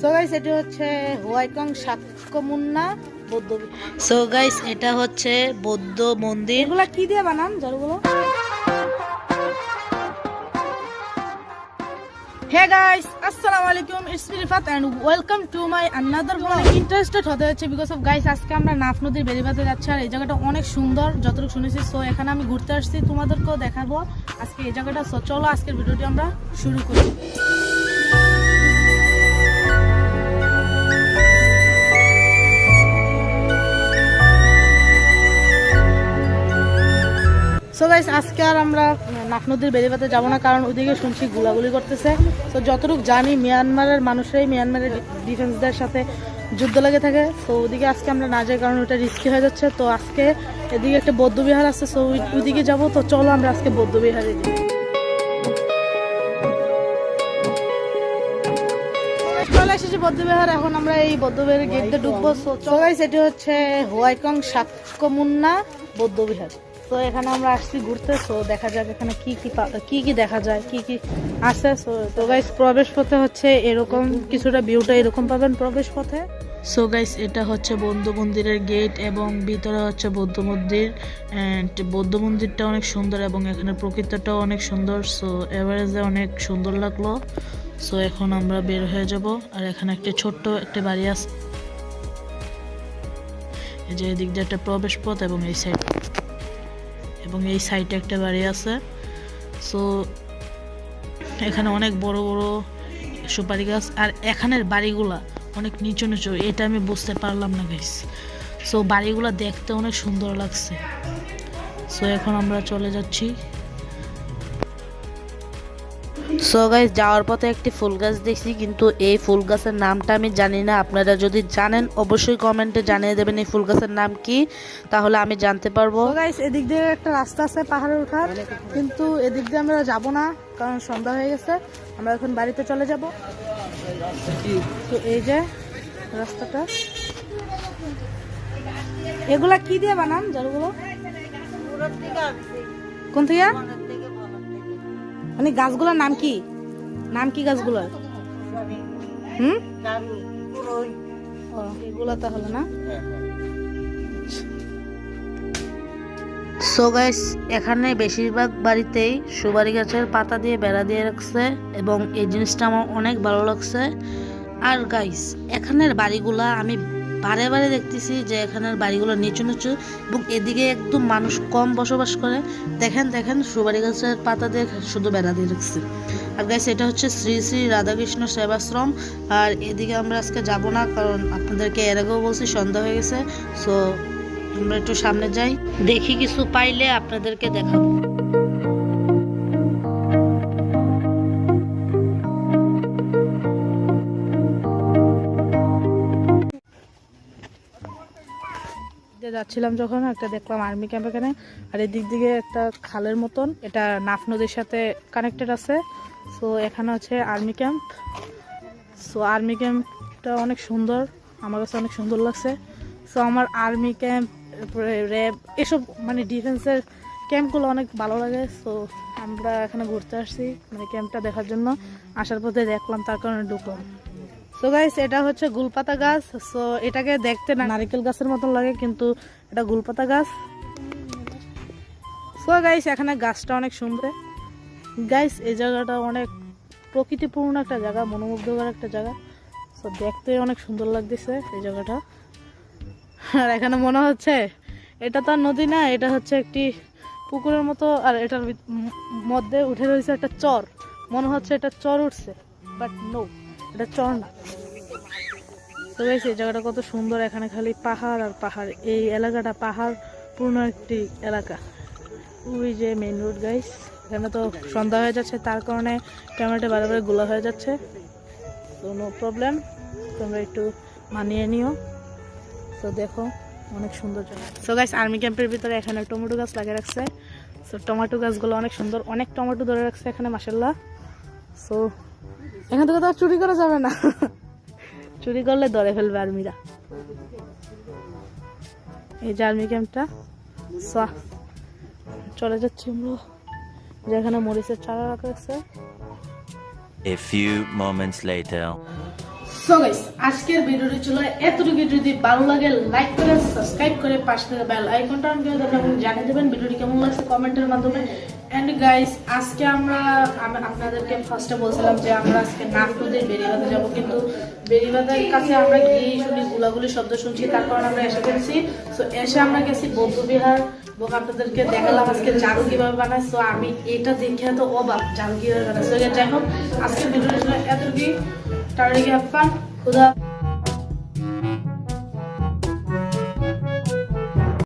So guys এটি হচ্ছে হোয়াইকং বৌদ্ধ সো গাইস এটা হচ্ছে বৌদ্ধ মন্দির। এগুলা কি দিয়ে বানান ইন্টারেস্টেড হতে হচ্ছে বিকজ অফ গাইস আজকে আমরা নাফ নদীর বেরিবাতে যাচ্ছি আর এই জায়গাটা অনেক সুন্দর যতটুকু শুনেছি। সো এখানে আমি ঘুরতে আসছি তোমাদেরকেও দেখাবো আজকে এই জায়গাটা। সো চলো আজকের ভিডিওটি আমরা শুরু করি। গাইস আজকে আর আমরা নাক নদীর বেরিবাতে যাব না, কারণ ওদিকে শুনছি গুলাগুলি করতেছে। তো যতটুকু জানি, মিয়ানমারের মানুষরাই মিয়ানমারের ডিফেন্সদের সাথে যুদ্ধ লেগে থাকে। তো ওদিকে আজকে আমরা না যাই, কারণ ওটা রিস্কি হয়ে যাচ্ছে। তো আজকে এদিকে একটা বৌদ্ধবিহার আছে সো ওইদিকে যাব। তো চলো আমরা আজকে বৌদ্ধবিহারে যাই। এসেছি বৌদ্ধবিহার এখন আমরা এই বৌদ্ধবিহারের গেট দিয়ে ঢুকবো। তো এটি হচ্ছে হোয়াইকং সাক্যমুন্না বৌদ্ধবিহার তো এখানে আমরা আসছি ঘুরতে তো দেখা যাক এখানে কি কি কি কি দেখা যায়, কি কি আছে। সো তো গাইস প্রবেশ পথে হচ্ছে এরকম কিছুটা ভিউটা এরকম পাবেন প্রবেশ পথে সো গাইস এটা হচ্ছে বৌদ্ধ মন্দিরের গেট এবং ভিতরে হচ্ছে বৌদ্ধ মন্দির বৌদ্ধ মন্দিরটা অনেক সুন্দর এবং এখানে প্রকৃতিটাও অনেক সুন্দর। সো এভারেজে অনেক সুন্দর লাগল। সো এখন আমরা বের হয়ে যাব। আর এখানে একটা ছোট্ট একটা বাড়ি আছে যে এদিক দিয়ে একটা প্রবেশ পথ এবং এই সাইড এবং এই সাইডে একটা বাড়ি আছে। সো, এখানে অনেক বড় বড় সুপারি গাছ, আর এখানের বাড়িগুলা অনেক নিচু নিচু, এটা আমি বুঝতে পারলাম না গাইস সো, বাড়িগুলা দেখতে অনেক সুন্দর লাগছে। সো, এখন আমরা চলে যাচ্ছি। সো গাইস যাওয়ার পথে একটি ফুল গাছ দেখছি, কিন্তু এই ফুল গাছের নামটা আমি জানি না। আপনারা যদি জানেন, অবশ্যই কমেন্টে জানিয়ে দেবেন এই ফুল গাছের নাম কি। তাহলে আমি জানতে পারব। তো গাইস এদিক দিয়ে একটা রাস্তা আছে, পাহাড়ের ওঠার কিন্তু এদিক দিয়ে আমরা যাব না, কারণ সন্ধ্যা হয়ে গেছে। আমরা এখন বাড়িতে চলে যাব। তো এই যে রাস্তাটা। এগুলা কি দিয়ে বানান জলগুলো কোন থেকে? মানে গাছগুলোর নাম কি? নাম কি গাছগুলোর? হুম? এগুলা তাহলে না? সো গাইস এখানে বেশিরভাগ বাড়িতেই সুপারি গাছের পাতা দিয়ে বেড়া দিয়ে রাখছে এবং এই জিনিসটা আমার অনেক ভালো লাগছে। আর গাইস এখানের বাড়িগুলা আমি বারে বারে দেখতেছি যে এখানের বাড়িগুলো নিচু নিচু এবং এদিকে একদম মানুষ কম বসবাস করে। দেখেন দেখেন, সুপারি গাছের পাতা দিয়ে শুধু বেড়া দিয়ে রাখছে। আর গাইস এটা হচ্ছে শ্রী শ্রী রাধাকৃষ্ণ সেবাশ্রম। আর এদিকে আমরা আজকে যাব না, কারণ আপনাদেরকে এর আগেও বলছি, সন্ধ্যা হয়ে গেছে। সো আমরা একটু সামনে যাই। দেখি কিছু পাইলে আপনাদেরকে দেখাবো। দিয়ে যাচ্ছিলাম যখন, একটা দেখলাম আর্মি ক্যাম্প এখানে। আর এদিক দিকে একটা খালের মতন, এটা নাফ নদীর সাথে কানেক্টেড আছে। সো এখানে হচ্ছে আর্মি ক্যাম্প সো আর্মি ক্যাম্পটা অনেক সুন্দর, আমার কাছে অনেক সুন্দর লাগছে। সো আমার আর্মি ক্যাম্প র্যাব এসব মানে ডিফেন্সের ক্যাম্পগুলো অনেক ভালো লাগে। সো আমরা এখানে ঘুরতে আসছি মানে ক্যাম্পটা দেখার জন্য। আসার পথে দেখলাম, তার কারণে ঢুকলাম। সো গাইস এটা হচ্ছে গুলপাতা গাছ। সো এটাকে দেখতে না নারকেল গাছের মতন লাগে, কিন্তু এটা গুলপাতা গাছ। সো গাইস এখানে গাছটা অনেক সুন্দর। গাইস এই জায়গাটা অনেক প্রকৃতিপূর্ণ একটা জায়গা, মনোমুগ্ধকর একটা জায়গা। সো দেখতে অনেক সুন্দর লাগতেছে এই জায়গাটা। আর এখানে মনে হচ্ছে, এটা তো নদী না, এটা হচ্ছে একটি পুকুরের মতো, আর এটার মধ্যে উঠে রয়েছে একটা চর। মনে হচ্ছে এটা চর উঠছে বাট নো এটা চর তো এই জায়গাটা কত সুন্দর, এখানে খালি পাহাড় আর পাহাড়। এই এলাকাটা পাহাড় পূর্ণ একটি এলাকা। ওই যে মেইন রোড গাইস এখানে তো সন্ধ্যা হয়ে যাচ্ছে, তার কারণে ক্যামেরাটা বারে গোলা হয়ে যাচ্ছে। তো নো প্রবলেম তোমরা একটু মানিয়ে নিও। তো দেখো, অনেক সুন্দর জায়গা। সো গাইস আর্মি ক্যাম্পের ভিতরে এখানে টমেটো গাছ লাগিয়ে রাখছে। সো টমেটো গাছগুলো অনেক সুন্দর। অনেক টমেটো ধরে রাখছে এখানে মাসাল্লাহ সো এখান থেকে তো আর চুরি করা যাবে না। চুরি করলে ধরে ফেলবে আর্মিরা। এই যে আর্মি ক্যাম্পটা। সো চলে যাচ্ছি আমরা। যেখানে মরিচের চারা রাখা আছে। A few moments later. So guys আজকের ভিডিওটি ছিল এতটুকু যদি ভালো লাগে লাইক করে সাবস্ক্রাইব করে পাশে থাকা বেল আইকনটা অন করে দেবেন এবং জানিয়ে দেবেন ভিডিওটি কেমন লাগছে কমেন্টের মাধ্যমে। এন্ড গাইস আজকে আমরা, আমি আপনাদেরকে ফার্স্টে বলছিলাম যে আমরা আজকে নদীর বেরিবাদে যাব, কিন্তু বেরিবাদের কাছে আমরা গিয়েই শুনি গুলাগুলি শব্দ শুনছি, তার কারণে আমরা এসে গেছি। সো এসে আমরা গেছি বৌদ্ধবিহার এবং আপনাদেরকে দেখালাম আজকে জারু কীভাবে বানায়। সো আমি এটা দেখে তো অবাক জারু কীভাবে বানায়। সো যাই হোক, আজকের ভিডিওটি ছিল এতটুকুই। টার্নিং হ্যাভ খুদা